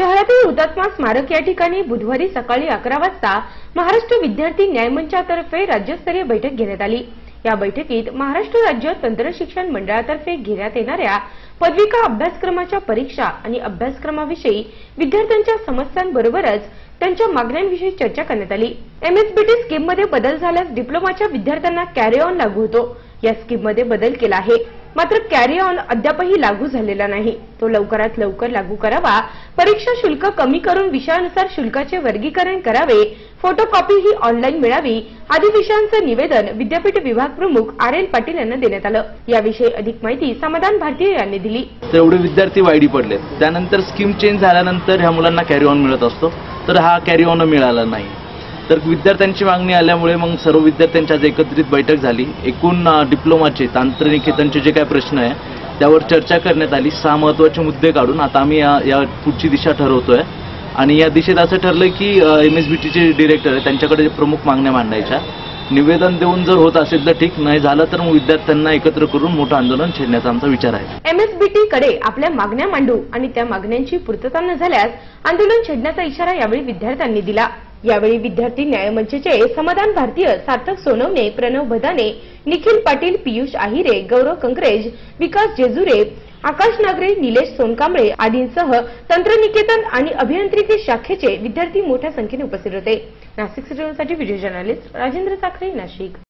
शहरातील हुतात्मा स्मारक या ठिकाणी बुधवारी सकाळी अकरा वाजता महाराष्ट्र विद्यार्थी न्यायमंचातर्फे राज्यस्तरीय बैठक घेण्यात आली. या बैठकीत महाराष्ट्र राज्य तंत्र शिक्षण मंडळातर्फे घेण्यात येणाऱ्या पदविका अभ्यासक्रमाच्या परीक्षा आणि अभ्यासक्रमाविषयी विद्यार्थ्यांच्या समस्यांबरोबरच त्यांच्या मागण्यांविषयी चर्चा करण्यात आली. एमएसबीटी स्कीममध्ये बदल झाल्यास डिप्लोमाच्या विद्यार्थ्यांना कॅरी ऑन लागू होतो. या स्कीममध्ये बदल केला आहे. मात्र कॅरी ऑन अद्यापही लागू झालेला नाही. तो लवकरात लवकर लागू करावा. परीक्षा शुल्क कमी करून विषयानुसार शुल्काचे वर्गीकरण करावे. फोटोकॉपी ही ऑनलाईन मिळावी. आदी विषयांचं निवेदन विद्यापीठ विभाग प्रमुख आर एल पाटील यांना देण्यात आलं. याविषयी अधिक माहिती समाधान भारतीय यांनी दिली. तेवढे विद्यार्थी वायडी पडलेत. त्यानंतर स्कीम चेंज झाल्यानंतर ह्या मुलांना कॅरी ऑन मिळत असतो. तर हा कॅरी ऑन मिळाला नाही. तर विद्यार्थ्यांची मागणी आल्यामुळे मग सर्व विद्यार्थ्यांची आज एकत्रित बैठक झाली. एकूण डिप्लोमाचे तांत्रनिकेतनचे जे काय प्रश्न आहे त्यावर चर्चा करण्यात आली. सहा महत्त्वाचे मुद्दे काढून आता आम्ही या या पुढची दिशा ठरवतोय. आणि या दिशेत असं ठरलंय की एम एस बी टीचे डिरेक्टर आहे त्यांच्याकडे प्रमुख मागण्या मांडायच्या. निवेदन देऊन जर होत असेल तर ठीक नाही झालं तर मग विद्यार्थ्यांना एकत्र करून मोठं आंदोलन छेडण्याचा आमचा विचार आहे. एमएसबीटी कडे आपल्या मागण्या मांडू आणि त्या मागण्यांची पूर्तता न झाल्यास आंदोलन छेडण्याचा इशारा यावेळी विद्यार्थ्यांनी दिला. यावेळी विद्यार्थी न्यायमंचचे समाधान भारतीय सार्थक सोनवणे प्रणव भदाने निखिल पाटील पियुष आहिरे गौरव कंकरेज विकास जेजुरे आकाश नागरे निलेश सोनकांबळे आदींसह तंत्रनिकेतन आणि अभियांत्रिकी शाखेचे विद्यार्थी मोठ्या संख्येने उपस्थित होते. नाशिक सिटीसाठी व्हिडिओ जर्नलिस्ट राजेंद्र साखरे नाशिक.